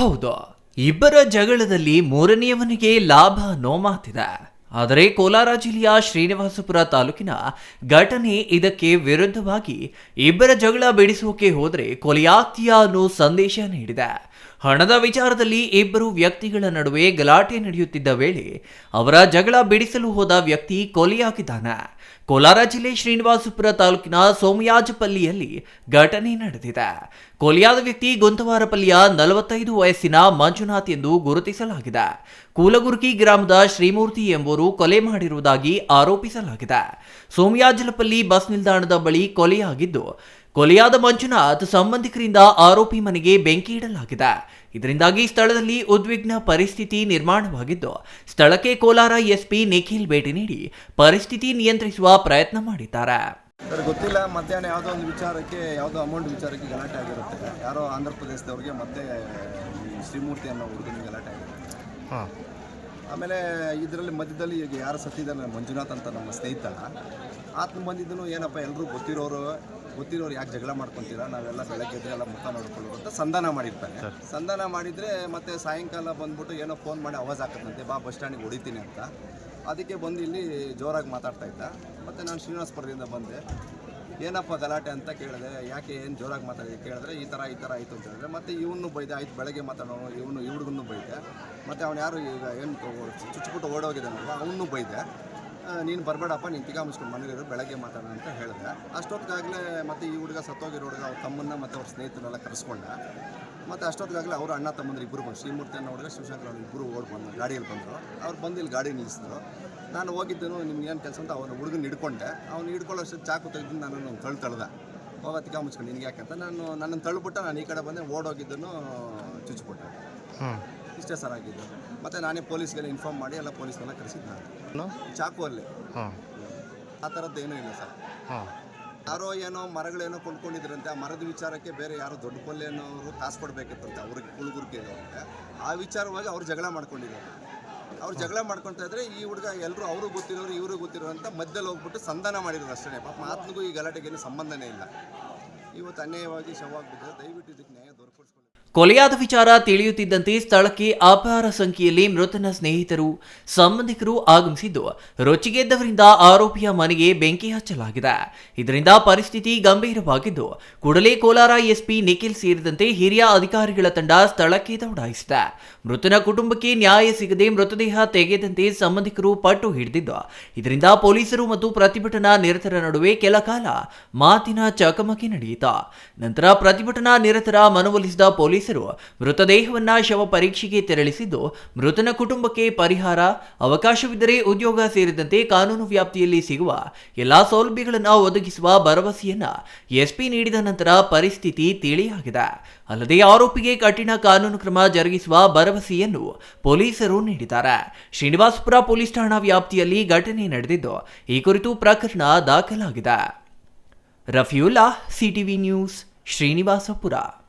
ಹೌದು, ಇಬ್ಬರ ಜಗಳದಲ್ಲಿ ಮೂರನೆಯವನಿಗೆ ಲಾಭ ನೋಮಾತಿದೆ. ಮಾತಿದೆ ಆದರೆ ಕೋಲಾರ ಜಿಲ್ಲೆಯ ಶ್ರೀನಿವಾಸಪುರ ತಾಲೂಕಿನ ಘಟನೆ ಇದಕ್ಕೆ ವಿರುದ್ಧವಾಗಿ ಇಬ್ಬರ ಜಗಳ ಬಿಡಿಸೋಕೆ ಹೋದರೆ ಕೊಲೆಯಾಗ್ತೀಯ ಸಂದೇಶ ನೀಡಿದೆ. ಹಣದ ವಿಚಾರದಲ್ಲಿ ಇಬ್ಬರು ವ್ಯಕ್ತಿಗಳ ನಡುವೆ ಗಲಾಟೆ ನಡೆಯುತ್ತಿದ್ದ ವೇಳೆ ಅವರ ಜಗಳ ಬಿಡಿಸಲು ಹೋದ ವ್ಯಕ್ತಿ ಕೊಲೆಯಾಗಿದ್ದಾನೆ ಕೋಲಾರ ಜಿಲ್ಲೆ ಶ್ರೀನಿವಾಸಪುರ ತಾಲೂಕಿನ ಸೋಮಯಾಜಪಲ್ಲಿಯಲ್ಲಿ ಘಟನೆ ನಡೆದಿದೆ. ಕೊಲೆಯಾದ ವ್ಯಕ್ತಿ ಗುಂತವಾರಪಲ್ಲಿಯ ನಲವತ್ತೈದು ವಯಸ್ಸಿನ ಮಂಜುನಾಥ್ ಎಂದು ಗುರುತಿಸಲಾಗಿದೆ. ಕೂಲಗುರ್ಕಿ ಗ್ರಾಮದ ಶ್ರೀಮೂರ್ತಿ ಎಂಬುವರು ಕೊಲೆ ಮಾಡಿರುವುದಾಗಿ ಆರೋಪಿಸಲಾಗಿದೆ. ಸೋಮಯಾಜಲಪಲ್ಲಿ ಬಸ್ ನಿಲ್ದಾಣದ ಬಳಿ ಕೊಲೆಯಾಗಿದ್ದು ಕೊಲೆಯಾದ ಮಂಜುನಾಥ್ ಸಂಬಂಧಿಕರಿಂದ ಆರೋಪಿ ಮನೆಗೆ ಬೆಂಕಿ ಇಡಲಾಗಿದೆ. ಇದರಿಂದಾಗಿ ಸ್ಥಳದಲ್ಲಿ ಉದ್ವಿಗ್ನ ಪರಿಸ್ಥಿತಿ ನಿರ್ಮಾಣವಾಗಿದ್ದು ಸ್ಥಳಕ್ಕೆ ಕೋಲಾರ ಎಸ್ಪಿ ನಿಖಿಲ್ ಭೇಟಿ ನೀಡಿ ಪರಿಸ್ಥಿತಿ ನಿಯಂತ್ರಿಸುವ ಪ್ರಯತ್ನ ಮಾಡಿದ್ದಾರೆ. ಸರ್ ಗೊತ್ತಿಲ್ಲ. ಮಧ್ಯಾಹ್ನ ಯಾವುದೋ ಒಂದು ವಿಚಾರಕ್ಕೆ ಯಾವುದೋ ಅಮೌಂಟ್ ವಿಚಾರಕ್ಕೆ ಗಲಾಟೆ ಆಗಿರುತ್ತೆ. ಯಾರೋ ಆಂಧ್ರ ಪ್ರದೇಶದವ್ರಿಗೆ ಮತ್ತೆ ಈ ಶ್ರೀಮೂರ್ತಿ ಅನ್ನೋ ಹುಡುಗನಿಗೆ ಗಲಾಟೆ ಆಗಿರುತ್ತೆ ಹಾಂ. ಆಮೇಲೆ ಇದರಲ್ಲಿ ಮಧ್ಯದಲ್ಲಿ ಈಗ ಯಾರು ಸತ್ತಿದ್ದಾರೆ? ಮಂಜುನಾಥ್ ಅಂತ ನಮ್ಮ ಸ್ನೇಹಿತ. ಆತನ ಬಂದಿದ್ದನು ಏನಪ್ಪ ಎಲ್ಲರೂ ಗೊತ್ತಿರೋರು ಗೊತ್ತಿರೋರು ಯಾಕೆ ಜಗಳ ಮಾಡ್ಕೊತೀರಾ? ನಾವೆಲ್ಲ ಬೆಳಗ್ಗೆ ಇದ್ರೆ ಎಲ್ಲ ಮುಖ ನೋಡ್ಕೊಳ್ಳೋರು ಅಂತ ಸಂಧಾನ ಮಾಡಿರ್ತಾನೆ ಸಂಧಾನ ಮಾಡಿದರೆ ಮತ್ತೆ ಸಾಯಂಕಾಲ ಬಂದ್ಬಿಟ್ಟು ಏನೋ ಫೋನ್ ಮಾಡಿ ಆವಾಜ್ ಹಾಕತ್ತಂತೆ ಬಾ ಬಸ್ ಸ್ಟ್ಯಾಂಡಿಗೆ ಹೊಡಿತೀನಿ ಅಂತ. ಅದಕ್ಕೆ ಬಂದು ಇಲ್ಲಿ ಜೋರಾಗಿ ಮಾತಾಡ್ತಾ ಇದ್ದ. ಮತ್ತು ನಾನು ಶ್ರೀನಿವಾಸಪುರದಿಂದ ಬಂದೆ. ಏನಪ್ಪ ಗಲಾಟೆ ಅಂತ ಕೇಳಿದೆ. ಯಾಕೆ ಏನು ಜೋರಾಗಿ ಮಾತಾಡಿದೆ ಕೇಳಿದ್ರೆ ಈ ಥರ ಈ ಥರ ಆಯಿತು ಅಂತ ಹೇಳಿದ್ರೆ ಮತ್ತು ಇವನು ಬೈದೆ ಆಯ್ತು ಬೆಳಗ್ಗೆ ಮಾತಾಡೋನು ಇವನು ಇವ್ರಿಗೂ ಬೈದೆ. ಮತ್ತು ಅವನು ಯಾರು ಈಗ ಏನು ಚುಚ್ಚುಬಿಟ್ಟು ಓಡೋಗಿದ್ದಾನಲ್ವ ಅವನು ಬೈದೆ. ನೀನು ಬರಬೇಡಪ್ಪ, ನೀನು ತಿಗಾ ಮುಚ್ಕೊಂಡು ಮನೇಲಿರೋ ಬೆಳಗ್ಗೆ ಮಾತಾಡೋಣ ಅಂತ ಹೇಳಿದೆ. ಅಷ್ಟೊತ್ತಿಗಾಗಲೇ ಮತ್ತು ಈ ಹುಡುಗ ಸತ್ತೋಗಿರೋ ಹುಡುಗ, ಅವ್ರ ತಮ್ಮನ್ನ ಮತ್ತು ಅವ್ರ ಸ್ನೇಹಿತರನ್ನೆಲ್ಲ ಕರೆಸ್ಕೊಂಡ. ಮತ್ತು ಅಷ್ಟೊತ್ತಿಗಾಗಲೇ ಅವರು ಅಣ್ಣ ತಮ್ಮಂದ್ರೆ ಇಬ್ಬರು ಬಂದು ಶ್ರೀಮೂರ್ತಿ ಅನ್ನೋ ಹುಡುಗ, ಶಿವಶಂಕರ್ ಅವ್ರು ಇಬ್ಬರು ಓಡ್ ಬಂದರು, ಗಾಡಿಯಲ್ಲಿ ಬಂದರು. ಅವ್ರು ಬಂದು ಇಲ್ಲಿ ಗಾಡಿ ನಿಲ್ಲಿಸಿದ್ರು ನಾನು ಹೋಗಿದ್ದೇನು, ನಿಮ್ಗೆ ಏನು ಕೆಲಸ ಅಂತ ಅವ್ರ ಹುಡುಗನ ಹಿಡ್ಕೊಂಡೆ. ಅವ್ನು ಹಿಡ್ಕೊಳ್ಳೋಷ್ಟು ಚಾಕು ತೆಗೆದು ನಾನು ತಳ್ಳು ತಳ್ದೆ ಹೋಗ ತಿಕ್ಕ ಮುಚ್ಕೊಂಡು ನಿನಗೆ ಯಾಕಂತ ನಾನು ನನ್ನನ್ನು ತಳ್ಳಿಬಿಟ್ಟು ನಾನು ಈ ಕಡೆ ಬಂದೆ ಓಡೋಗಿದ್ದನ್ನು ಚುಚ್ಚಿಬಿಟ್ಟೆ ಇಷ್ಟೇ ಸರ್ ಆಗಿದ್ದು. ಮತ್ತೆ ನಾನೇ ಪೊಲೀಸ್ಗೆಲ್ಲ ಇನ್ಫಾರ್ಮ್ ಮಾಡಿ ಎಲ್ಲ ಪೊಲೀಸ್ನೆಲ್ಲ ಕರೆಸಿದ್ದ ನಾನು ಚಾಕು ಅಲ್ಲಿ ಆ ಥರದ್ದು ಏನೂ ಇಲ್ಲ ಸರ್. ಯಾರೋ ಏನೋ ಮರಗಳೇನೋ ಕೊಂಡ್ಕೊಂಡಿದ್ರಂತೆ ಆ ಮರದ ವಿಚಾರಕ್ಕೆ ಬೇರೆ ಯಾರೋ ದೊಡ್ಡ ಕೊಲ್ಲೇನವರು ಕಾಸು ಕೊಡಬೇಕಿತ್ತಂತೆ ಅವ್ರಿಗೆ ಅವ್ರಿಗೆ ಆ ವಿಚಾರವಾಗಿ ಅವ್ರು ಜಗಳ ಮಾಡ್ಕೊಂಡಿದ್ದಾರೆ. ಅವ್ರು ಜಗಳ ಮಾಡ್ಕೊತಾ ಇದ್ರೆ ಈ ಹುಡುಗ ಎಲ್ಲರೂ ಅವರು ಗೊತ್ತಿರೋರು ಇವರು ಗೊತ್ತಿರೋ ಅಂತ ಮಧ್ಯದಲ್ಲಿ ಹೋಗ್ಬಿಟ್ಟು ಸಂಧಾನ ಮಾಡಿರೋದು ಅಷ್ಟೇ ಪಾಪ ಆತ್ಮಗೂ ಈ ಗಲಾಟೆಗೇನು ಸಂಬಂಧನೇ ಇಲ್ಲ. ಇವತ್ತು ಅನ್ಯಾಯವಾಗಿ ದಯವಿಟ್ಟು ಇದಕ್ಕೆ ನ್ಯಾಯ ಕೊಲೆಯಾದ ವಿಚಾರ ತಿಳಿಯುತ್ತಿದ್ದಂತೆ ಸ್ಥಳಕ್ಕೆ ಅಪಾರ ಸಂಖ್ಯೆಯಲ್ಲಿ ಮೃತನ ಸ್ನೇಹಿತರು, ಸಂಬಂಧಿಕರು ಆಗಮಿಸಿದ್ದು, ರೊಚ್ಚಿಗೆದ್ದವರಿಂದ ಆರೋಪಿಯ ಮನೆಗೆ ಬೆಂಕಿ ಹಚ್ಚಲಾಗಿದೆ. ಇದರಿಂದ ಪರಿಸ್ಥಿತಿ ಗಂಭೀರವಾಗಿದ್ದು, ಕೂಡಲೇ ಕೋಲಾರ ಎಸ್ಪಿ ನಿಖಿಲ್ ಸೇರಿದಂತೆ ಹಿರಿಯ ಅಧಿಕಾರಿಗಳ ತಂಡ ಸ್ಥಳಕ್ಕೆ ದೌಡಾಯಿಸಿದೆ. ಮೃತನ ಕುಟುಂಬಕ್ಕೆ ನ್ಯಾಯ ಸಿಗದೆ ಮೃತದೇಹ ತೆಗೆದಂತೆ ಸಂಬಂಧಿಕರು ಪಟ್ಟು ಹಿಡಿದಿದ್ದು, ಇದರಿಂದ ಪೊಲೀಸರು ಮತ್ತು ಪ್ರತಿಭಟನಾ ನಿರತರ ನಡುವೆ ಕೆಲ ಕಾಲ ಮಾತಿನ ಚಕಮಕಿ ನಡೆಯಿತು. ನಂತರ ಪ್ರತಿಭಟನಾ ನಿರತರ ಮನವೊಲಿಸಿದ ಪೊಲೀಸರು ಮೃತದೇಹವನ್ನ ಶವ ಪರೀಕ್ಷೆಗೆ ತೆರಳಿಸಿದ್ದು, ಮೃತನ ಕುಟುಂಬಕ್ಕೆ ಪರಿಹಾರ, ಅವಕಾಶವಿದ್ದರೆ ಉದ್ಯೋಗ ಸೇರಿದಂತೆ ಕಾನೂನು ವ್ಯಾಪ್ತಿಯಲ್ಲಿ ಸಿಗುವ ಎಲ್ಲಾ ಸೌಲಭ್ಯಗಳನ್ನು ಒದಗಿಸುವ ಭರವಸೆಯನ್ನ ಎಸ್ಪಿ ನೀಡಿದ ನಂತರ ಪರಿಸ್ಥಿತಿ ತಿಳಿಯಾಗಿದೆ. ಅಲ್ಲದೆ ಆರೋಪಿಗೆ ಕಠಿಣ ಕಾನೂನು ಕ್ರಮ ಜರುಗಿಸುವ ಭರವಸೆಯನ್ನು ಪೊಲೀಸರು ನೀಡಿದ್ದಾರೆ. ಶ್ರೀನಿವಾಸಪುರ ಪೊಲೀಸ್ ಠಾಣಾ ವ್ಯಾಪ್ತಿಯಲ್ಲಿ ಘಟನೆ ನಡೆದಿದ್ದು, ಈ ಕುರಿತು ಪ್ರಕರಣ ದಾಖಲಾಗಿದೆ. Rafiulla C T V news Srinivaspura.